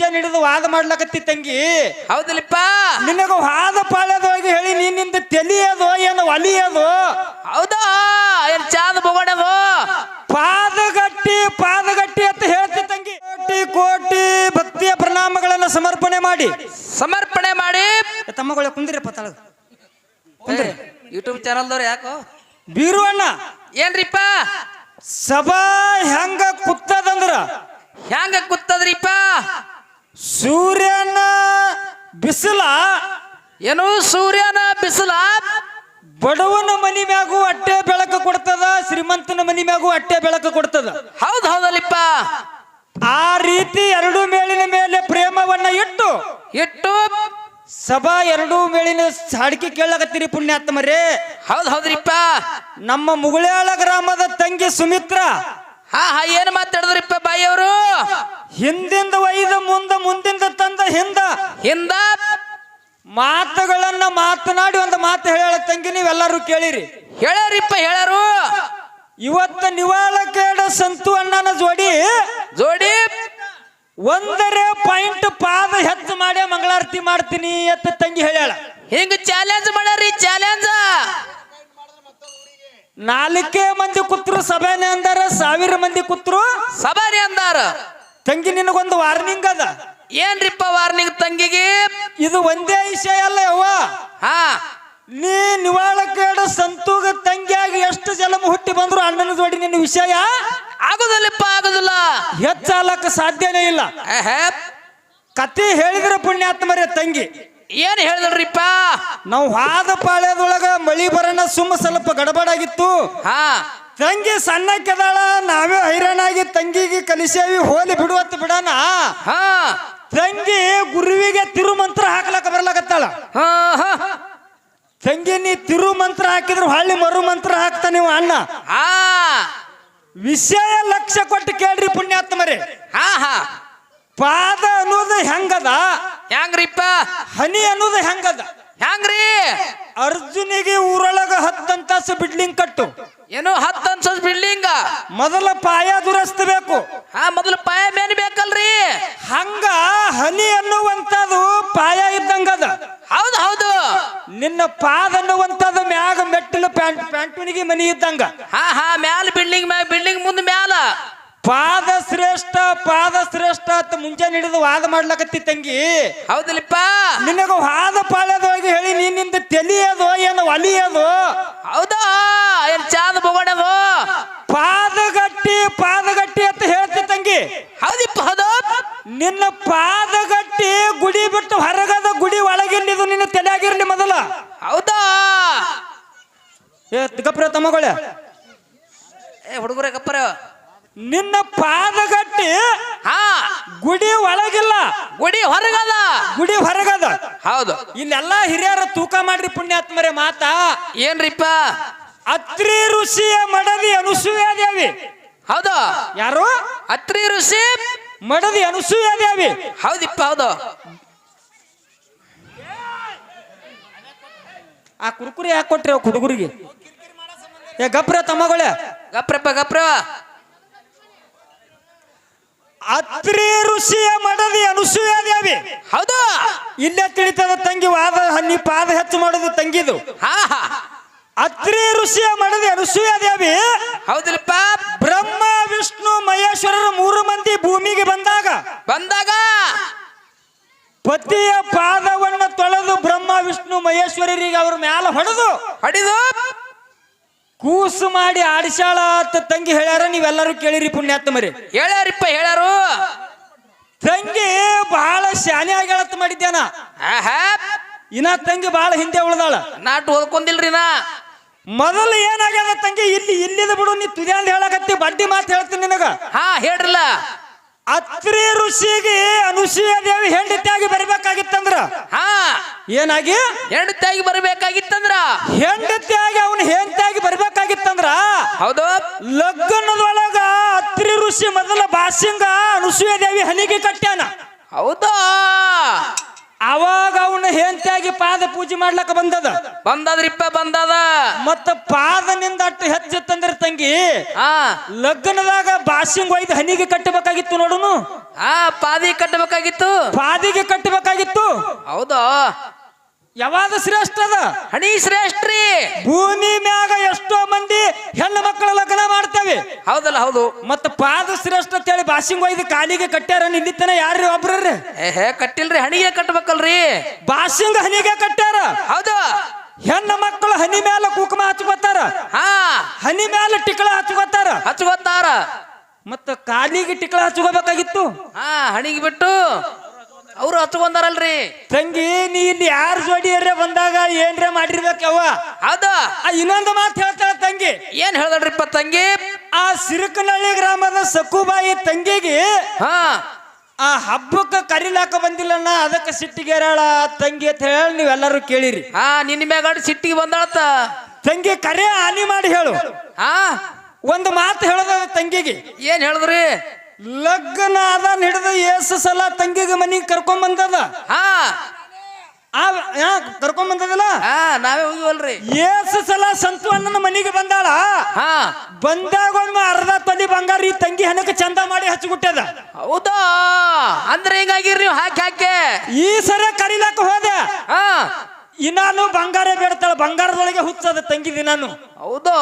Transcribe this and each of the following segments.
ಜನ ಹಿಡಿದು ವಾದ ಮಾಡ್ಲಕತ್ತಿ ತಂಗಿ. ಹೌದಲ್ಲಪ್ಪ ನಿನಗ ವಾದ ಪಾಳ್ಯದೊಳಗೆ ಹೇಳಿ ನಿನ್ನಿಂದ ತೆಲಿಯೋದು ಏನು ಒಲಿಯೋದು ಹೌದಾ? ಏನ್ ಚಾದ ಬೊಗಡದು ಪಾದಗಟ್ಟಿ ಪಾದಗಟ್ಟಿ ಅಂತ ಹೇಳ್ತಿ ತಂಗಿ. ಕೋಟಿ ಕೋಟಿ ಭಕ್ತಿಯ ಪ್ರಣಾಮಗಳನ್ನ ಸಮರ್ಪಣೆ ಮಾಡಿ. ಸಮರ್ಪಣೆ ಮಾಡಿ? ತಮ್ಮಗಳ ಕುಂದಿರಪ್ಪ ತಳಗ. ಕುಂದ್ರಿ. ಯೂಟ್ಯೂಬ್ ಚಾನಲ್ದವ್ರು ಯಾಕೋ? ಬೀರುವಣ್ಣ. ಏನ್ರಿಪ್ಪ? ಸಭಾ ಹೆಂಗ ಕುತ್ತದಂದ್ರ? ಹೆಂಗ ಕೂತದ್ರಿಪ್ಪ ಸೂರ್ಯನ ಬಿಸಿಲ ಏನು ಸೂರ್ಯನ ಬಿಸಿಲ ಬಡವನ ಮನಿ ಮ್ಯಾಗೂ ಅಟ್ಟೆ ಬೆಳಕು ಕೊಡ್ತದ ಶ್ರೀಮಂತನ ಮನಿ ಮ್ಯಾಗೂ ಅಟ್ಟೆ ಬೆಳಕು ಕೊಡ್ತದ. ಹೌದ್ ಹೌದಲ್ಲಿಪ್ಪ ಆ ರೀತಿ ಎರಡು ಮೇಳಿನ ಮೇಲೆ ಪ್ರೇಮವನ್ನ ಇಟ್ಟು ಇಟ್ಟು ಸಭಾ ಎರಡು ಮೇಳಿನ ಹಾಡಿಕೆ ಕೇಳಕತ್ತೀರಿ ಪುಣ್ಯಾತ್ಮರೇ. ಹೌದ್ ಹೌದ್ರಿಪ್ಪ. ನಮ್ಮ ಮುಗುಳ್ಯಾಳ ಗ್ರಾಮದ ತಂಗಿ ಸುಮಿತ್ರ ಹಾ ಹಾ ಏನ್ ಮಾತಾಡಿದ್ರಿಪ್ಪ ಬಾಯಿಯವರು? ಹಿಂದಿಂದ ಒಯ್ದ ಮುಂದ ಮುಂದಿಂದ ತಂದ ಹಿಂದ. ಹಿಂದ? ಮಾತುಗಳನ್ನ ಮಾತನಾಡಿ ಒಂದು ಮಾತು ಹೇಳ ತಂಗಿ ನೀವೆಲ್ಲರೂ ಕೇಳಿರಿ. ಹೇಳರಿಪ್ಪ ಹೇಳರು ಇವತ್ತ ನಿವಾಳಕೇಡ ಸಂತು ಅಣ್ಣನ ಜೋಡಿ ಜೋಡಿ? ಒಂದರೆ ಪಾಯಿಂಟ್ ಪಾದ ಹೆಚ್ಚು ಮಾಡಿ ಮಂಗಳಾರತಿ ಮಾಡ್ತೀನಿ ಅಂತ ತಂಗಿ ಹೇಳ್ಯಾಳ. ಹಿಂಗ ಚಾಲೆಂಜ್ ಮಾಡ್ಯಾರಿ ಚಾಲೆಂಜ್ ನಾಲ್ಕೇ ಮಂದಿ ಕೂತ್ರು ಸಭೆನೆ ಅಂದಾರ ಸಾವಿರ ಮಂದಿ ಕೂತ್ರು? ಸಬಾರಿ ಅಂದಾರ. ತಂಗಿ ನಿನಗೊಂದು ವಾರ್ನಿಂಗ್ ಅದ. ಏನ್ರಿಪ್ಪ ವಾರ್ನಿಂಗ್ ತಂಗಿಗೆ? ಇದು ಒಂದೇ ವಿಷಯ ಅಲ್ಲ ಯವ್ವ. ಹಾ. ನೀ ನಿವಾಳಕೇಡ ಸಂತೂಗ ತಂಗಿಯಾಗಿ ಎಷ್ಟು ಜಲಮ ಹುಟ್ಟಿ ಬಂದ್ರು ಅಣ್ಣನ ಜೋಡಿ ನಿನ್ನ ವಿಷಯ? ಆಗುದಿಲ್ಲಪ್ಪ ಆಗುದಿಲ್ಲ. ಹೆಚ್ಚಾಲಕ್ಕ ಸಾಧ್ಯನೇ ಇಲ್ಲ. ಕತೆ ಹೇಳಿದ್ರೆ ಪುಣ್ಯಾತ್ಮರೇ ತಂಗಿ. ಏನ್ ಹೇಳಿದ್ರಿಪ್ಪ? ನಾವು ಹಾದ ಪಾಳ್ಯದೊಳಗ ಮಳಿ ಬರೋಣ ಸುಮ್ಮ ಸ್ವಲ್ಪ ಗಡಬಡಾಗಿತ್ತು. ಹಾ. ತಂಗಿ ಸಣ್ಣಕ್ಕೆದಾಳ ನಾವೇ ಹೈರಾಣಾಗಿ ತಂಗಿಗೆ ಕಲಿಸೇವಿ ಹೋಲಿ ಬಿಡುವತ್ತ ಬಿಡೋಣ ಹಾ. ತಂಗಿ ಗುರುವಿಗೆ ತಿರುಮಂತ್ರ ಹಾಕ್ಲಕ್ಕ ಬರ್ಲಾಕತ್ತಾಳ. ಹಾ ಹಾ. ತಂಗಿ ನೀ ತಿರು ಮಂತ್ರ ಹಾಕಿದ್ರು ಹಳ್ಳಿ ಮರು ಮಂತ್ರ ಹಾಕ್ತ ನೀವು ಅಣ್ಣ. ಹಾ. ವಿಷಯ ಲಕ್ಷ ಕೊಟ್ಟು ಕೇಳ್ರಿ ಪುಣ್ಯಾತ್ಮರೇ. ಹಾ ಹಾ. ಪಾದ ಹೆಂಗ್ರಿಪ್ಪ ಹನಿ ಅನ್ನೋದು ಹೆಂಗದ ಹೆಂಗ್ರಿ ಅರ್ಜುನಿಗೆ ಊರೊಳಗ ಹತ್ತಂತಾಸು ಬಿಡ್ಲಿಂಗ್ ಕಟ್ಟು. ಏನು ಹತ್ತು ಬಿಡ್ಲಿಂಗ? ಬಿಲ್ಡಿಂಗ್ ಮೊದಲ ಪಾಯ ದುರಸ್ತಿಬೇಕು. ಹಾ ಮೊದಲ ಪಾಯ ಮೇನ್ ಬೇಕಲ್ರಿ. ಹಂಗ ಹನಿ ಅನ್ನುವಂತದು ಪಾಯ ಇದ್ದಂಗದ. ಹೌದು ಹೌದು. ನಿನ್ನ ಪಾದ ಅನ್ನುವಂಥದ್ದು ಮ್ಯಾಗ ಮೆಟ್ಟಿಲು ಪ್ಯಾಂಟ್ ಪ್ಯಾಂಟುನಿಗೆ ಮನಿ ಇದ್ದಂಗ. ಹಾ ಹಾ ಮ್ಯಾಲ ಬಿಲ್ಡಿಂಗ್ ಮ್ಯಾಲ ಬಿಲ್ಡಿಂಗ್ ಮುಂದೆ ಮ್ಯಾಲ. ಪಾದ ಮುಂಜಾನೆ ಹಿಡಿದು ವಾದ ಮಾಡ್ಲಕತ್ತಿ ತಂಗಿ. ಹೌದಲಿಪ್ಪ? ನಿನಗ ವಾದ ಪಾಳ್ಯದೊಳಗೆ ಹೇಳಿ ನಿನ್ನಿಂದ ತೆಲಿಯೋದು ಏನು ಒಲಿಯೋದು ಹೌದಾ? ಏನ್ ಚಾದ ಬೊಗಡದು ಪಾದಗಟ್ಟಿ ಪಾದಗಟ್ಟಿ ಅಂತ ಹೇಳ್ತಿ ತಂಗಿ. ಹೌದಿಪ್ಪ ಹೌದು. ನಿನ್ನ ಪಾದಗಟ್ಟಿ ಗುಡಿ ಬಿಟ್ಟು ಹೊರಗದ ಗುಡಿ ಒಳಗಿಲ್ಲಿದು ನಿನ್ನ ತಲೆಯಾಗಿರ್ಲಿ ಮೊದಲ. ಹೌದಾ? ಏ ಗಪ್ರ ತಮ್ಮಗಳೇ. ಏ ಹುಡುಗರೇ ಕಪ್ಪರ ನಿನ್ನ ಪಾದಗಟ್ಟಿ ಹಾ. ಗುಡಿ ಒಳಗಿಲ್ಲ. ಗುಡಿ ಹೊರಗದ. ಗುಡಿ ಹೊರಗದ. ಹೌದು. ಇಲ್ಲೆಲ್ಲಾ ಹಿರಿಯರ ತೂಕ ಮಾಡ್ರಿ ಪುಣ್ಯಾತ್ಮರೇ ಮಾತಾ. ಏನ್ರಿಪ್ಪ? ಅತ್ರಿ ಋಷಿಯ ಮಡದಿ ಅನುಸೂಯಾದೇವಿ ಹೌದು. ಯಾರು? ಅತ್ರಿ ಋಷಿ ಮಡದಿ ಅನುಸೂಯಾದೇವಿ ಹೌದಿಪ್ಪ ಹೌದು. ಆ ಕುರ್ಕುರಿ ಯಾಕೆ ಕೊಟ್ರಿ ಅವ್ ಹುಡುಗರಿಗೆ? ಏ ಗಪ್ರ ತಮ್ಮಗಳೇ. ಗಪ್ರಪ್ಪ ಗಪ್ರ. ಅತ್ರಿ ಋಷಿಯ ಮಡದಿ ಅನುಸೂಯಾದೇವಿ ಹೌದು. ಇಲ್ಲೇ ತಿಳಿತದ ತಂಗಿ ವಾದ ಹನ್ನಿ ಪಾದ ಹೆಚ್ಚು ಮಾಡೋದು ತಂಗಿದು. ಹಾ ಹಾ. ಅತ್ರಿ ಋಷಿಯ ಮಡದಿ ಅನುಸೂಯಾದೇವಿ ಹೌದಿಲ್ಲಪ್ಪ. ಬ್ರಹ್ಮ ವಿಷ್ಣು ಮಹೇಶ್ವರರು ಮೂರು ಮಂದಿ ಭೂಮಿಗೆ ಬಂದಾಗ ಬಂದಾಗ ಪತಿಯ ಪಾದವನ್ನ ತೊಳೆದು ಬ್ರಹ್ಮ ವಿಷ್ಣು ಮಹೇಶ್ವರರಿಗೆ ಅವ್ರ ಮ್ಯಾಲ ಹೊಡೆದು ಹೊಡಿದು ಕೂಸು ಮಾಡಿ ಆಡಿಸಾಳ ಅಂತ ತಂಗಿ ಹೇಳ್ಯಾರ ನೀವೆಲ್ಲರೂ ಕೇಳಿರಿ ಪುಣ್ಯಾತ್ಮರಿ. ಹೇಳ್ಯಾರಿಪ್ಪ ಹೇಳ್ಯಾರು. ತಂಗಿ ಬಹಳ ಶಾನೆ ಆಗ್ಯಾಳತ್ ಮಾಡಿದ್ಯಾನ. ಆಹಾ. ಇನ್ನ ತಂಗಿ ಬಹಳ ಹಿಂದೆ ಉಳ್ದಾಳ. ನಾಟ್ ಓದ್ಕೊಂದಿಲ್ರಿ ನಾ. ಮೊದಲು ಏನಾಗ್ಯದ ತಂಗಿ ಇಲ್ಲಿ ಇಲ್ಲಿದ ಬಿಡು ನೀ ತುದಿಯಂದ್ ಹೇಳಕತ್ತಿ ಬಡ್ಡಿ ಮಾತು ಹೇಳ್ತೀನಿ ನಿನಗ. ಹಾ ಹೇಳ್ರಲ್ಲ. ಅತ್ರಿ ಋಷಿಗೆ ಅನುಸೂಯ ದೇವಿ ಹೆಂಡತಿಯಾಗಿ ಬರಬೇಕಾಗಿತ್ತಂದ್ರ? ಹಾ. ಏನಾಗಿ? ಹೆಂಡತಿಯಾಗಿ ಬರಬೇಕಾಗಿತ್ತಂದ್ರ? ಹೆಂಡತಿಯಾಗಿ ಅವನ ಹೆಂಡತಿಯಾಗಿ ಬರಬೇಕಾಗಿತ್ತಂದ್ರ? ಹೌದು. ಲಗ್ನದೊಳಗ ಅತ್ರಿ ಋಷಿ ಮೊದಲ ಬಾಸಿಂಗ ಅನುಸೂಯ ದೇವಿ ಹನಿಗೆ ಕಟ್ಟ್ಯಾನ. ಹೌದಾ? ಅವಾಗ ಅವನ ಹೆಂಡತಿಯಾಗಿ ಪಾದ ಪೂಜೆ ಮಾಡ್ಲಕ್ಕ ಬಂದದ. ಬಂದದ್ರಿಪ್ಪ ಬಂದದ. ಮತ್ತ ಪಾದನಿಂದ ಅಟ್ಟು ಹೆಚ್ಚಿತ್ತಂದ್ರ ತಂಗಿ ಆ ಲಗ್ನದಾಗ ಬಾಸಿಂಗ್ ಒಯ್ದು ಹನಿಗೆ ಕಟ್ಟಬೇಕಾಗಿತ್ತು ನೋಡುನು? ಆ ಪಾದಿ ಕಟ್ಟಬೇಕಾಗಿತ್ತು. ಪಾದಿಗೆ ಕಟ್ಟಬೇಕಾಗಿತ್ತು? ಹೌದು. ಯಾವಾಗ ಶ್ರೇಷ್ಠ ಅದ? ಹಣಿ ಶ್ರೇಷ್ಠ್ರಿ. ಭೂಮಿ ಮ್ಯಾಗ ಎಷ್ಟೋ ಮಂದಿ ಹೆಣ್ಣು ಮಕ್ಕಳ ಲಗ್ನ ಮಾಡ್ತೇವೆ. ಹೌದಲ್ಲ ಹೌದು. ಮತ್ತ ಪಾದ ಶ್ರೇಷ್ಠ ಅಂತ ಹೇಳಿ ಬಾಸಿಂಗ್ ಒಯ್ದು ಕಾಲಿಗೆ ಕಟ್ಟ್ಯಾರ ನಿಂದಿತ್ತನ ಯಾರ್ರಿ ಏ ಹೇ ಕಟ್ಟಿಲ್ರಿ ಹಣಿಗೆ ಕಟ್ಬೇಕಲ್ರಿ. ಬಾಸಿಂಗ್ ಹನಿಗೆ ಕಟ್ಟ್ಯಾರ. ಹೌದು. ಹೆಣ್ಣು ಮಕ್ಕಳು ಹನಿ ಮ್ಯಾಲ ಕುಕುಮ ಹಚ್ಕೋತಾರ. ಹಾ. ಹನಿ ಮ್ಯಾಲ ಟಿಕಳ ಹಚ್ಕೋತಾರ. ಹಚ್ಕೋತಾರ. ಮತ್ತ ಕಾಲಿಗೆ ಟಿಕಳ ಹಚ್ಕೋಬೇಕಾಗಿತ್ತು. ಹಾ ಹಣಿಗೆ ಬಿಟ್ಟು. ಅವ್ರು ಬಂದಾರಲ್ರಿ ತಂಗಿ ನೀ ಇಲ್ಲಿ ಯಾರ ಜೋಡಿಯರೇ ಬಂದಾಗ ಏನ್ರೇ ಮಾಡಿರ್ಬೇಕವ್ವ? ಅದ ಆ ಇನ್ನೊಂದು ಮಾತು ಹೇಳ್ತಾಳ ತಂಗಿ. ಏನ್ ಹೇಳ್ದಳ್ರಿಪ್ಪ ತಂಗಿ? ಆ ಸಿರುಕನಹಳ್ಳಿ ಗ್ರಾಮದ ಸಕ್ಕುಬಾಯಿ ತಂಗಿಗೆ ಹಾ. ಆ ಹಬ್ಬಕ್ಕೆ ಕರಿಲಾಕ ಬಂದಿಲ್ಲಣ್ಣ ಅದಕ್ಕೆ ಸಿಟ್ಟಿಗೇರಾಳ ತಂಗಿ ಅಂತ ಹೇಳಿ ನೀವೆಲ್ಲರೂ ಕೇಳಿರಿ. ಹಾ ನಿನ್ನ ಮ್ಯಾಗ ಸಿಟ್ಟಿಗೆ ಬಂದಾಳತ್ತ. ತಂಗಿ ಕರೆ ಹಾನಿ ಮಾಡಿ ಹೇಳು. ಹಾ. ಒಂದು ಮಾತು ಹೇಳದ ತಂಗಿಗೆ. ಏನ್ ಹೇಳಿದ್ರಿ? ಲಗ್ನ ಅದ ಹಿಡಿದು ಏಸು ಸಲ ತಂಗಿಗೆ ಮನಿಗೆ ಕರ್ಕೊಂಡ್ ಬಂದದ? ಹಾ. ಕರ್ಕೊಂಡ್ ಬಂದದಲ್ಲ? ಹಾ ನಾವೇ ಹೋಗಿವಲ್ರಿ ಏಸು ಸಲ ಸಂತು ಅಣ್ಣನ ಮನಿಗೆ ಬಂದಾಳ? ಹಾ. ಬಂದಾಗ ಒಂದು ಅರ್ಧ ತೊಲಿ ಬಂಗಾರ ಈ ತಂಗಿ ಹಣಕ್ಕೆ ಚಂದ ಮಾಡಿ ಹಚ್ಚಿಬಿಟ್ಟದ ಹೌದಾ? ಅಂದ್ರೆ ಹಿಂಗಾಗಿರಿ ನೀವು ಹಾಕಿ ಹಾಕಿ? ಈ ಸರ ಕರಿಲಾಕ ಹೋದೆ. ಹಾ. ಇನ್ನಾನು ಬಂಗಾರ ಬೇಡ್ತಾಳ ಬಂಗಾರದೊಳಗೆ ಹುಚ್ಚದ ತಂಗಿದಿ ನಾನು ಹೌದಾ?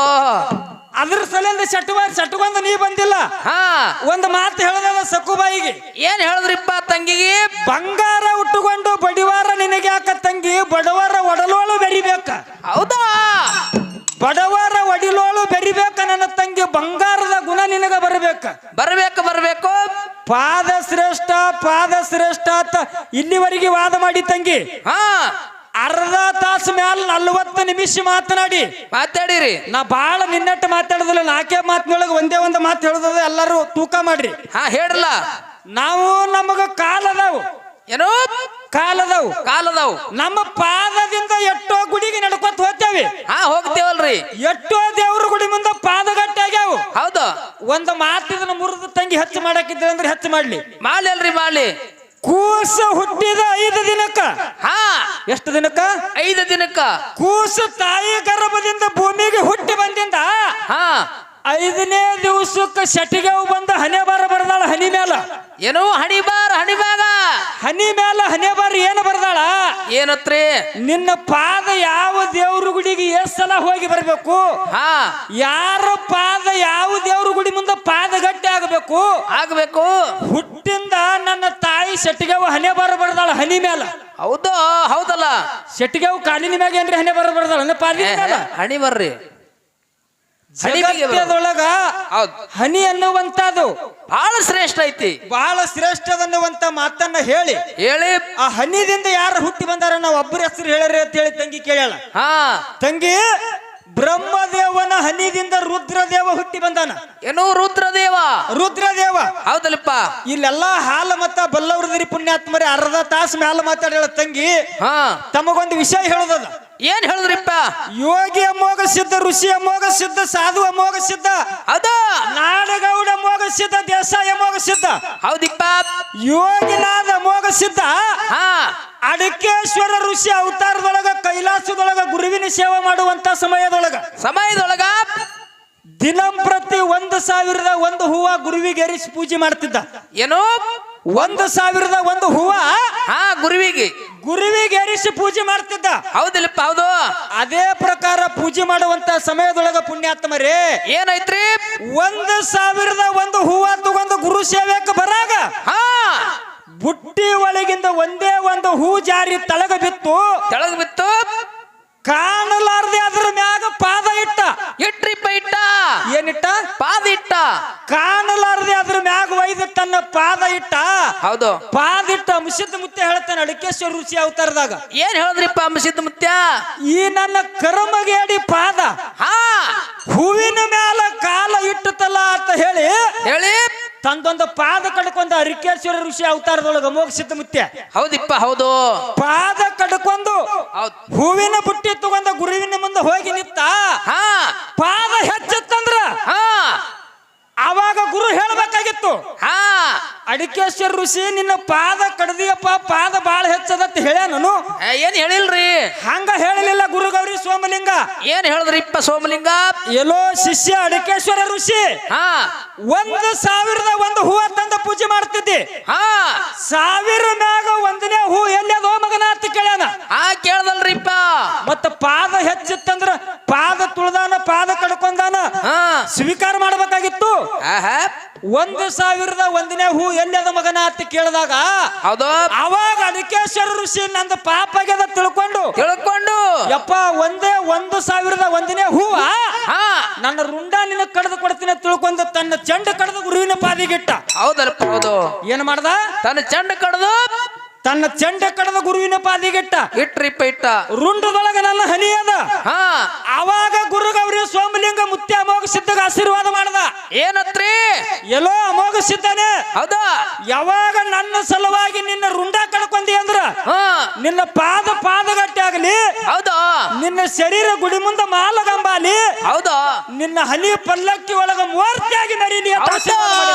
ಅದ್ರ ಸಲಿಂದ ಚಟುವ ಚಟುಗೊಂದು ನೀ ಬಂದಿಲ್ಲ. ಹಾ. ಒಂದು ಮಾತು ಹೇಳದ ಸಕುಬಾಯಿಗೆ. ಏನ್ ಹೇಳಿದ್ರಿಪ್ಪ ತಂಗಿಗೆ? ಬಂಗಾರ ಉಟ್ಟುಕೊಂಡು ಬಡಿವಾರ ನಿನಗೆ ಯಾಕ ತಂಗಿ? ಬಡವರ ಒಡಲೋಳು ಬೆರಿಬೇಕ. ಹೌದಾ? ಬಡವರ ಒಡಿಲೋಳು ಬೆರಿಬೇಕ ನನ್ನ ತಂಗಿ ಬಂಗಾರದ ಗುಣ ನಿನಗ ಬರಬೇಕ. ಬರ್ಬೇಕು ಬರಬೇಕು. ಪಾದ ಶ್ರೇಷ್ಠ ಪಾದ ಶ್ರೇಷ್ಠ ಅಂತ ಇಲ್ಲಿವರೆಗೆ ವಾದ ಮಾಡಿ ತಂಗಿ. ಹಾ. ಅರ್ಧ ತಾಸು ಮ್ಯಾಲ ನಲ್ವತ್ತು ನಿಮಿಷ ಮಾತನಾಡಿ. ಮಾತಾಡಿರಿ. ನಾ ಬಾಳ ನಿನ್ನಟ್ಟು ಮಾತಾಡುದಿಲ್ಲ ನಾಲ್ಕೇ ಮಾತಿನೊಳಗೆ ಒಂದೇ ಒಂದು ಮಾತು ಹೇಳುದ ಎಲ್ಲರೂ ತೂಕ ಮಾಡ್ರಿ. ಹಾ ಹೇಳಲ್ಲ ನಾವು ನಮಗ ಕಾಲದವು. ಏನೋ? ಕಾಲದವು. ಕಾಲದವು. ನಮ್ಮ ಪಾದದಿಂದ ಎಷ್ಟೋ ಗುಡಿಗೆ ನಡ್ಕೊತ ಹೋಗ್ತೇವೆ. ಹಾ ಹೋಗ್ತೇವಲ್ರಿ. ಎಷ್ಟೋ ದೇವ್ರ ಗುಡಿ ಮುಂದೆ ಪಾದಗಟ್ಟಾಗ್ಯಾವು. ಹೌದು. ಒಂದು ಮಾತಿದನ್ನ ಮುರಿದ ತಂಗಿ ಹೆಚ್ಚು ಮಾಡಾಕಿದ್ರೆ ಅಂದ್ರೆ ಹೆಚ್ಚು ಮಾಡ್ಲಿ. ಮಾಲಿ ಅಲ್ರಿ ಮಾಲಿ. ಕೂಸ ಹುಟ್ಟಿದ ಐದು ದಿನಕ್ಕ. ಹಾ. ಎಷ್ಟು ದಿನಕ್ಕ? ಐದು ದಿನಕ್ಕ. ಕೂಸು ತಾಯಿ ಗರ್ಭದಿಂದ ಭೂಮಿಗೆ ಹುಟ್ಟಿ ಬಂದಿಂದ ಹಾ. ಐದನೇ ದಿವಸಕ್ಕೆ ಶಟಿಗೆವು ಬಂದ ಹನಿ ಬಾರ ಬರದಾಳ ಹನಿ ಮೇಲ ಏನೋ ಹನಿ ಬಾರ ಹನಿ ಮ್ಯಾಲ ಹನೆ ಬಾರ ಏನು ಬರದಾಳ? ಏನತ್ರಿ? ನಿನ್ನ ಪಾದ ಯಾವ ದೇವ್ರ ಗುಡಿಗೆ ಎಷ್ಟ್ ಸಲ ಹೋಗಿ ಬರ್ಬೇಕು? ಹಾ. ಯಾರ ಪಾದ ಯಾವ ದೇವ್ರ ಗುಡಿ ಮುಂದೆ ಪಾದ ಗಟ್ಟಿ ಆಗಬೇಕು? ಆಗ್ಬೇಕು. ಹುಟ್ಟಿಂದ ನನ್ನ ತಾಯಿ ಶೆಟ್ಟಿಗೆವು ಹನೆ ಬರಬಾರ್ದಾಳ ಬರದಾಳ ಹನಿ ಮ್ಯಾಲ. ಹೌದು ಹೌದಲ್ಲ. ಶೆಟ್ಟಿಗೆವು ಕಾಲಿನ ಮ್ಯಾಗ ಏನ್ರಿ ಹನೆ ಬರಬಾರ್ದಾಳ? ಮ್ಯಾಲ. ಹಣಿ ಬರ್ರಿ. ಹನಿ. ಜಗತ್ತದೊಳಗ ಹನಿ ಅನ್ನುವಂತದು ಬಹಳ ಶ್ರೇಷ್ಠ ಐತಿ. ಬಹಳ ಶ್ರೇಷ್ಠದನ್ನುವಂತ ಮಾತನ್ನ ಹೇಳಿ. ಹೇಳಿ. ಆ ಹನಿದಿಂದ ಯಾರು ಹುಟ್ಟಿ ಬಂದಾರ ನಾವು ಒಬ್ಬರ ಹೆಸರು ಹೇಳ್ರಿ ಅಂತ ಹೇಳಿ ತಂಗಿ ಕೇಳಲ್ಲ ಹಾ. ತಂಗಿ ಬ್ರಹ್ಮದೇವನ ಹನಿದಿಂದ ರುದ್ರದೇವ ಹುಟ್ಟಿ ಬಂದಾನ. ಏನೋ ರುದ್ರದೇವ. ರುದ್ರದೇವ. ಹೌದಲ್ಲಪ್ಪ. ಇಲ್ಲೆಲ್ಲಾ ಹಾಲ ಮತ್ತ ಬಲ್ಲವ್ರದಿರಿ ಪುಣ್ಯಾತ್ಮರಿ ಅರ್ಧ ತಾಸು ಮ್ಯಾಲ ಮಾತಾಡ್ಯಾಳ ತಂಗಿ. ಹಾ. ತಮಗೊಂದು ವಿಷಯ ಹೇಳೋದದ. ಏನ್ ಹೇಳಿದ್ರಿಪ್ಪ? ಯೋಗಿ ಅಮೋಘ ಸಿದ್ಧ ಋಷಿ ಅಮೋಘ ಸಿದ್ಧ ಸಾಧು ಅಮೋಘ ಸಿದ್ಧ ಅದ ನಾಡಗೌಡ ಅಮೋಘ ಸಿದ್ಧ ದೇಸಾಯ ಅಮೋಘ ಸಿದ್ಧ. ಹೌದಿಪ್ಪ? ಯೋಗಿನಾದ ಅಮೋಘ ಸಿದ್ಧ ಹಾ. ಅಡಕೇಶ್ವರ ಋಷಿ ಅವತಾರದೊಳಗ ಕೈಲಾಸದೊಳಗ ಗುರುವಿನ ಸೇವೆ ಮಾಡುವಂತ ಸಮಯದೊಳಗ. ಸಮಯದೊಳಗ? ದಿನಂಪ್ರತಿ ಒಂದು ಸಾವಿರದ ಒಂದು ಹೂವ ಗುರುವಿಗೆ ಎರಿಸಿ ಪೂಜೆ ಮಾಡ್ತಿದ್ದ. ಏನೋ? ಒಂದು ಸಾವಿರದ ಒಂದು ಹೂವ ಹಾ ಗುರುವಿಗೆ. ಗುರುವಿಗೆ ಏರಿಸಿ ಪೂಜೆ ಮಾಡ್ತಿದ್ದ. ಹೌದಿಲ್ಲಪ್ಪ ಹೌದು. ಅದೇ ಪ್ರಕಾರ ಪೂಜೆ ಮಾಡುವಂತ ಸಮಯದೊಳಗ ಪುಣ್ಯಾತ್ಮರೇ ಏನೈತ್ರಿ? ಒಂದ್ ಸಾವಿರದ ಒಂದು ಹೂವ ತಗೊಂಡು ಗುರು ಸೇವೆಗೆ ಬರಾಗ. ಹಾ. ಬುಟ್ಟಿ ಒಳಗಿಂದ ಒಂದೇ ಒಂದು ಹೂ ಜಾರಿ ತಳಗ ಬಿತ್ತು. ತೆಳಗ್ ಕಾಣಲಾರ್ದೆ ಅದ್ರ ಮ್ಯಾಗ ಪಾದ ಇಟ್ಟ. ಇಟ್ರಿಪ್ಪ ಇಟ್ಟ? ಏನಿಟ್ಟ ಪಾದ ಇಟ್ಟ. ಕಾಣಲಾರದೆ ಅದ್ರ ಮ್ಯಾಗ ಒಯ್ದು ತನ್ನ ಪಾದ ಇಟ್ಟ. ಹೌದು. ಪಾದ ಇಟ್ಟ ಮುಸಿದ್ ಮುತ್ತೆ ಹೇಳ್ತಾನೆ ಅಡಿಕೇಶ್ವರ ರುಚಿ ಅವತಾರದಾಗ. ಏನ್ ಹೇಳಿದ್ರಿಪ್ಪ ಮುಸಿದ್ ಮುತ್ಯ? ಈ ನನ್ನ ಕರ್ಮಗೇಡಿ ಪಾದ. ಹಾ. ಹೂವಿನ ಮ್ಯಾಲ ಕಾಲ ಇಟ್ಟತಲ್ಲ ಅಂತ ಹೇಳಿ ಹೇಳಿ. ತಂದೊಂದು ಪಾದ ಕಡ್ಕೊಂಡ ಅರಿಕೇಶ್ವರ ಋಷಿ ಅವತಾರದೊಳಗ ಮೋಕ್ಷಿತ ಮುತ್ಯ. ಹೌದಿಪ್ಪ ಹೌದು. ಪಾದ ಕಡ್ಕೊಂಡು ಹೂವಿನ ಬುಟ್ಟಿ ತಗೊಂಡ ಗುರುವಿನ ಮುಂದೆ ಹೋಗಿ ನಿಂತ ಹಾ. ಪಾದ ಹೆಚ್ಚತ್ತಂದ್ರ ಹಾ. ಆವಾಗ ಗುರು ಹೇಳಬೇಕಾಗಿತ್ತು. ಹಾ. ಅಡಿಕೇಶ್ವರ ಋಷಿ ನಿನ್ನ ಪಾದ ಕಡ್ದಿಯಪ್ಪ ಪಾದ ಬಾಳ ಹೆಚ್ಚದ ಅಂತ ಹೇಳ್ಯಾನು ಏ, ಏನ್ ಹೇಳಿಲ್ರಿ? ಹಂಗ ಹೇಳಲಿಲ್ಲ ಗುರು ಗೌರಿ ಸೋಮಲಿಂಗ. ಏನ್ ಹೇಳಿದ್ರಿಪ್ಪ ಸೋಮಲಿಂಗ? ಎಲ್ಲೋ ಶಿಷ್ಯ ಅಡಿಕೇಶ್ವರ ಋಷಿ. ಹಾ. ಒಂದು ಸಾವಿರದ ಒಂದು ಹೂವ ತಂದ ಪೂಜೆ ಮಾಡ್ತಿದ್ದಿ. ಹಾ. ಸಾವಿರ ಮ್ಯಾಗ ಒಂದನೇ ಹೂ ಎಲ್ಲದೋ ಮಗನ ಅಂತ ಕೇಳ್ಯಾನ. ಹಾ ಕೇಳ್ದಲ್ರಿಪ್ಪ. ಮತ್ತ ಪಾದ ಹೆಚ್ಚಿತ್ತಂದ್ರ ಪಾದ ತುಳ್ದಾನ ಪಾದ ಸ್ವೀಕಾರ ಮಾಡಬೇಕಾಗಿತ್ತು. ಒಂದು ಸಾವಿರದ ಒಂದನೇ ಹೂ ಎಲ್ಲದ ಮಗನ ಅಂತ ಕೇಳಿದಾಗ ಹೌದು. ಅವಾಗ ಅನಿಕೇಶ್ವರ ಋಷಿ ನಂದು ಪಾಪ ಆಗ್ಯದ ತಿಳ್ಕೊಂಡು ತಿಳ್ಕೊಂಡು. ಯಪ್ಪ ಒಂದೇ ಒಂದು ಸಾವಿರದ ಒಂದನೇ ಹೂವ ಹಾ. ನನ್ನ ರುಂಡ ನಿನ್ನ ಕಡ್ದು ಕೊಡ್ತೀನಿ ತಿಳ್ಕೊಂಡು ತನ್ನ ಚಂಡ ಕಡ್ದು ಗುರುವಿನ ಪಾದಿಗಿಟ್ಟ ಹೌದಲ್ಪ ಹೌದು. ಏನ್ ಮಾಡ್ದ? ತನ್ನ ಚಂಡ ಕಡ್ದು ತನ್ನ ಚೆಂಡ ಕಡದ ಗುರುವಿನ ಪಾದಿಗಿಟ್ಟ. ಇಟ್ರಿಪ್ಪ ಇಟ್ಟ ರುಂಡದೊಳಗ ನನ್ನ ಹನಿಯದ ಹಾ. ಅವಾಗ ಗುರು ಗೌರಿ ಸೋಮಲಿಂಗ ಮುತ್ಯ ಅಮೋಘ ಸಿದ್ಧಗ ಆಶೀರ್ವಾದ ಮಾಡದ. ಏನತ್ರಿ? ಎಲ್ಲೋ ಅಮೋಘ ಸಿದ್ಧನೆ. ಹೌದಾ? ಯಾವಾಗ ನನ್ನ ಸಲುವಾಗಿ ನಿನ್ನ ರುಂಡ ಕಳ್ಕೊಂಡಿ ಅಂದ್ರ ನಿನ್ನ ಪಾದ ಪಾದಗಟ್ಟಿ ಆಗಲಿ ಹೌದಾ? ನಿನ್ನ ಶರೀರ ಗುಡಿ ಮುಂದ ಮಾಲಗಂಬಾಲಿ ಹೌದ? ನಿನ್ನ ಹನಿ ಪಲ್ಲಕ್ಕಿ ಒಳಗ ಮೂರ್ತಿಯಾಗಿ ನರಿ ಅಂತ ಹೌದಾ? ಆಶೀರ್ವಾದ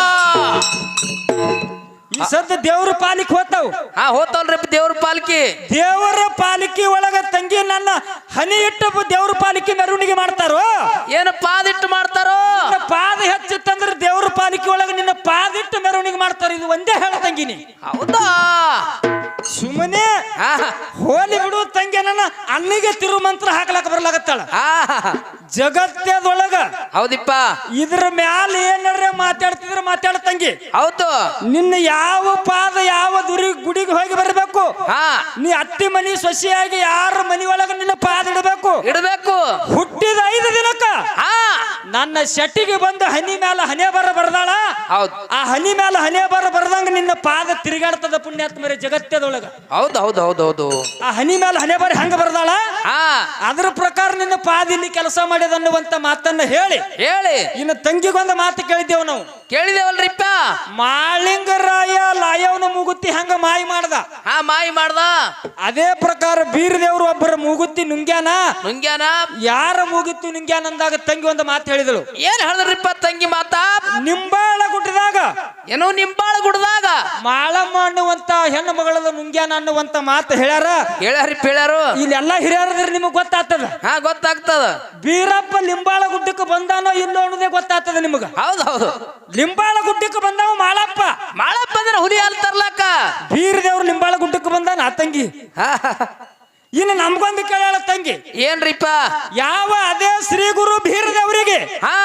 ಸದ್ದ ದೇವ್ರ ಪಾಲಿಕೆ ಹೋತಾವ್. ಹಾ ಹೋತಲ್ರಿ ದೇವ್ರ ಪಾಲಿಕೆ. ದೇವರ ಪಾಲಿಕೆ ಒಳಗ ತಂಗಿ ನನ್ನ ಹನಿ ಇಟ್ಟು ದೇವ್ರ ಪಾಲಿಕೆ ಮೆರವಣಿಗೆ ಮಾಡ್ತಾರೋ? ಏನು ಪಾದಿಟ್ಟು ಮಾಡ್ತಾರೋ? ನಿನ್ನ ಪಾದ ಹೆಚ್ಚಿತ್ತಂದ್ರೆ ದೇವ್ರ ಪಾಲಿಕೆ ಒಳಗ ನಿನ್ನ ಪಾದ ಇಟ್ಟು ಮೆರವಣಿಗೆ ಮಾಡ್ತಾರ? ಇದು ಒಂದೇ ಹೇಳ ತಂಗಿನಿ ಹೌದಾ? ಸುಮ್ಮನೆ? ಹೋಲಿ ಬಿಡು ತಂಗಿ ನನ್ನ ಅಣ್ಣಿಗೆ ತಿರು ಮಂತ್ರ ಹಾಕ್ಲಕ್ಕ ಬರ್ಲಾಗತ್ತಾಳ ಜಗತ್ತದೊಳಗ ಹೌದಿಪ್ಪ. ಇದ್ರ ಮ್ಯಾಲ ಏನಾರ ಮಾತಾಡ್ತಿದ್ರ ಮಾತಾಡ ತಂಗಿ. ಹೌದು. ನಿನ್ನ ಯಾವ ಪಾದ ಯಾವ ದುರಿ ಗುಡಿಗೆ ಹೋಗಿ ಬರಬೇಕು? ನೀ ಅತ್ತಿ ಮನಿ ಸೊಸಿಯಾಗಿ ಯಾರ ಮನಿ ಒಳಗ ನಿನ್ನ ಪಾದ ಇಡಬೇಕು? ಇಡಬೇಕು. ಹುಟ್ಟಿದ ಐದು ದಿನಕ್ಕ ಹಾ ನನ್ನ ಶೆಟ್ಟಿಗೆ ಬಂದು ಹನಿ ಮ್ಯಾಲ ಹನಿ ಬರ ಬರ್ದಾಳ. ಹೌದು. ಆ ಹನಿ ಮ್ಯಾಲ ಹನಿ ಬರ ಬರ್ದಂಗ ನಿನ್ನ ಪಾದ ತಿರುಗಾಡ್ತದ ಪುಣ್ಯಾತ್ಮರೇ ಜಗತ್ತದೊಳಗ. ಹೌದು ಹೌದು ಹೌದು ಹೌದು. ಆ ಹನಿ ಮ್ಯಾಲ ಹನಿ ಬರ ಹೆಂಗ ಬರ್ದಾಳ? ಹಾ. ಅದ್ರ ಪ್ರಕಾರ ನಿನ್ನ ಪಾದ ಇಲ್ಲಿ ಕೆಲಸ ಮಾಡಿದ ಅನ್ನುವಂತ ಮಾತನ್ನ ಹೇಳಿ. ಹೇಳಿ. ಇನ್ನು ತಂಗಿಗೊಂದು ಮಾತು ಕೇಳಿದ್ದೇವು ನಾವು. ಕೇಳಿದೇವಲ್ರಿಪ್ಪ. ಮಾಳಿಂಗರ ಮೂಗುತ್ತಿ ಹಂಗ ಮಾಯಿ ಮಾಡ್ದ. ಹಾ ಮಾಯಿ ಮಾಡ್ದ. ಅದೇ ಪ್ರಕಾರ ಬೀರದೇವ್ರು ಒಬ್ಬರ ಮೂಗುತ್ತಿ ನುಂಗ್ಯಾನ. ನುಂಗ್ಯಾನ? ಯಾರ ಮೂಗುತ್ತಿ ನುಂಗ್ಯಾನ ಅಂದಾಗ ತಂಗಿ ಒಂದು ಮಾತು ಹೇಳಿದಳು. ಏನ್ ಹೇಳಿದ್ರಿಪ್ಪ ತಂಗಿ ಮಾತಾ? ನಿಂಬಾಳ ಗುಡ್ಡದಾಗ. ಏನೋ ನಿಂಬಾಳ ಗುಡ್ಡದಾಗ. ಮಾಳಮ್ಮ ಅನ್ನುವಂತ ಹೆಣ್ಣು ಮಗಳದ ನುಂಗ್ಯಾನ ಅನ್ನುವಂತ ಮಾತು ಹೇಳ್ಯಾರ. ಹೇಳ್ಯಾರಿ ಹೇಳ್ಯಾರು. ಇಲ್ಲೆಲ್ಲ ಹಿರಿಯರದ್ರ ನಿಮಗ್ ಗೊತ್ತಾಗ್ತದ. ಹಾ ಗೊತ್ತಾಗ್ತದ. ಬೀರಪ್ಪ ಲಿಂಬಾಳ ಗುಡ್ಡಕ್ಕೆ ಬಂದಾನೋ ಇಲ್ಲೋ ಅನ್ನೋದೇ ಗೊತ್ತಾಗ್ತದ ನಿಮಗ. ಹೌದು ಹೌದು. ಲಿಂಬಾಳ ಗುಡ್ಡಕ್ಕೆ ಬಂದಾವ ಮಾಳಪ್ಪ. ಮಾಳಪ್ಪ ಅಂದ್ರೆ ಹುಲಿ ಹಾಲು ಬೀರ್ ದೇವ್ರ ನಿಂಬಾಳ ಗುಡ್ಡಕ್ಕೆ ಬಂದಾನ ತಂಗಿ. ಇನ್ನು ನಮ್ಗೊಂದು ಕೇಳ ತಂಗಿ. ಏನ್ರಿಪ್ಪ? ಯಾವ ಅದೇ ಶ್ರೀ ಗುರು ಬೀರದವರಿಗೆ ಹಾ.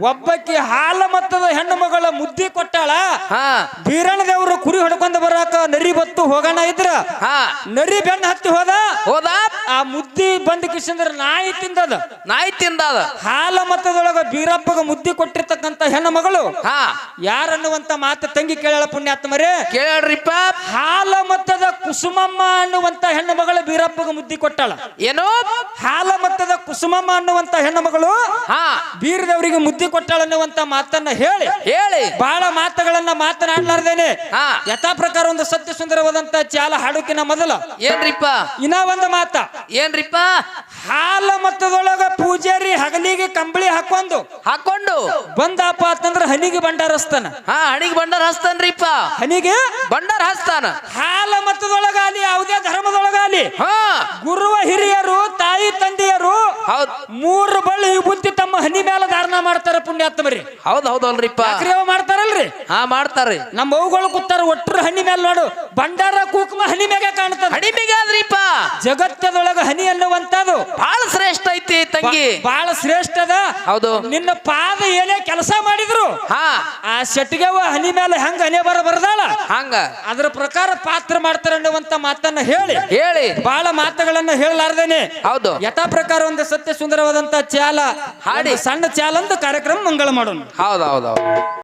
ಒಬ್ಬಕ್ಕೆ ಹಾಲ ಮತ್ತದ ಹೆಣ್ಣು ಮಗಳ ಮುದ್ದಿ ಕೊಟ್ಟಾಳ ಹಾ. ಬೀರಣ ದೇವರು ಕುರಿ ಹೊಡ್ಕೊಂಡ್ ಬರಾಕ ನರಿ ಬತ್ತು ಹೋಗೋಣ ಇದ್ರ? ಹಾ. ನರಿ ಬೆನ್ನ ಹತ್ತಿ ಹೋದ? ಹೋದ. ಆ ಮುದ್ದಿ ಬಂದ ಕಿಶಂದ್ರ ನಾಯಿ ತಿಂದದ. ನಾಯಿ ತಿಂದದ. ಹಾಲ ಮತ್ತದೊಳಗ ಬೀರಪ್ಪಗ ಮುದ್ದಿ ಕೊಟ್ಟಿರ್ತಕ್ಕಂತ ಹೆಣ್ಣು ಮಗಳು. ಹಾ. ಯಾರನ್ನುವಂತ ಮಾತು ತಂಗಿ ಕೇಳಾಳ ಪುಣ್ಯಾತ್ಮರೇ? ಕೇಳ್ರಿಪ್ಪ. ಹಾಲ ಮತ್ತದ ಕುಸುಮಮ್ಮ ಅನ್ನುವಂತ ಹೆಣ್ಣು ಮಗಳು ಬೀರಪ್ಪಗ ಮುದ್ದಿ ಕೊಟ್ಟಾಳ. ಏನೋ? ಹಾಲ ಮತ್ತದ ಕುಸುಮಮ್ಮ ಅನ್ನುವಂತ ಹೆಣ್ಣು ಮಗಳು ಹಾ. ಬೀರದವರಿಗೆ ಮುದ್ದಿ ಕೊಟ್ಟಾಳ ಅನ್ನುವಂತ ಮಾತನ್ನ ಹೇಳಿ. ಹೇಳಿ. ಬಹಳ ಮಾತುಗಳನ್ನ ಮಾತನಾಡ್ಲಾರ್ದೇನೆ. ಹಾ. ಯಥಾ ಪ್ರಕಾರ ಒಂದು ಸತ್ಯ ಸುಂದರವಾದಂತ ಚಾಲ ಹಾಡುಕಿನ ಮೊದಲ. ಏನ್ರಿಪ್ಪ? ಇನ್ನ ಒಂದು ಮಾತ. ಏನ್ರಿಪ್ಪ? ಹಾಲ ಮತ್ತದೊಳಗ ಪೂಜಾರಿ ಹಗಲಿಗೆ ಕಂಬಳಿ ಹಾಕೊಂಡು. ಹಾಕೊಂಡು. ಬಂದಪ್ಪ ಅಂತಂದ್ರ ಹನಿಗೆ ಭಂಡಾರಸ್ತಾನ ಹಾ ಹಣಿಗೆ ಬಂಡಾರ ಹಸ್ತಾನ್ರಿಪ್ಪ ಹನಿಗೆ? ಬಂಡಾರ ಹಸ್ತಾನ ಹಾಲ ಮತದೊಳಗಾಲಿ ಯಾವುದೇ ಧರ್ಮದೊಳಗಾಲಿ. ಹಾ. ಗುರುವ ಹಿರಿಯರು ತಾಯಿ ತಂದೆಯರು ಹೌದ್. ಮೂರು ಬಳ್ಳಿ ಬುತ್ತಿ ತಮ್ಮ ಹನಿ ಮೇಲೆ ಧಾರಣ ಮಾಡ್ತಾರ ಪುಣ್ಯಾತ್ಮರಿ. ಹೌದ್ ಹೌದಲ್ರಿಪ್ಪ ಯಾಕ್ರಿ ಅವ ಮಾಡ್ತಾರಲ್ರಿ? ಹಾ ಮಾಡ್ತಾರ್ರಿ. ನಮ್ಮ ಅವುಗಳು ಕೂತಾರ ಒಟ್ಟರು ಹನಿ ಮೇಲೆ ನೋಡು. ಭಂಡಾರ ಕುಕುಮ ಹನಿ ಮ್ಯಾಗೆ ಕಾಣ್ತದ. ಹಣಿಮಿಗಾದ್ರಿಪ್ಪ ಜಗತ್ತದೊಳಗ ಹನಿ ಅನ್ನುವಂತದು ಬಹಳ ಶ್ರೇಷ್ಠ ಐತಿ ತಂಗಿ. ಬಹಳ ಶ್ರೇಷ್ಠದ ಹೌದು. ನಿನ್ನ ಪಾದ ಏನೇ ಕೆಲಸ ಮಾಡಿದ್ರು ಹಾ. ಆ ಶೆಟ್ಟಿಗೆವ ಹನಿ ಮೇಲೆ ಹೆಂಗ ಹನಿ ಬರ ಬರದಾಳ? ಹಂಗ. ಅದ್ರ ಪ್ರಕಾರ ಪಾತ್ರ ಮಾಡ್ತಾರ ಅನ್ನುವಂತ ಮಾತನ್ನ ಹೇಳಿ. ಹೇಳಿ. ಬಹಳ ಮಾತುಗಳನ್ನ ಹೇಳಲಾರ್ದೇನೆ. ಹೌದು. ಯಥಾ ಪ್ರಕಾರ ಒಂದು ಸತ್ಯ ಸುಂದರವಾದಂತ ಚಾಲ ಹಾಡಿ. ಸಣ್ಣ ಚಾಲ ಕಾರ್ಯಕ್ರಮ ಮಂಗಳ ಮಾಡೋಣ. ಹೌದು ಹೌದು ಹೌದು.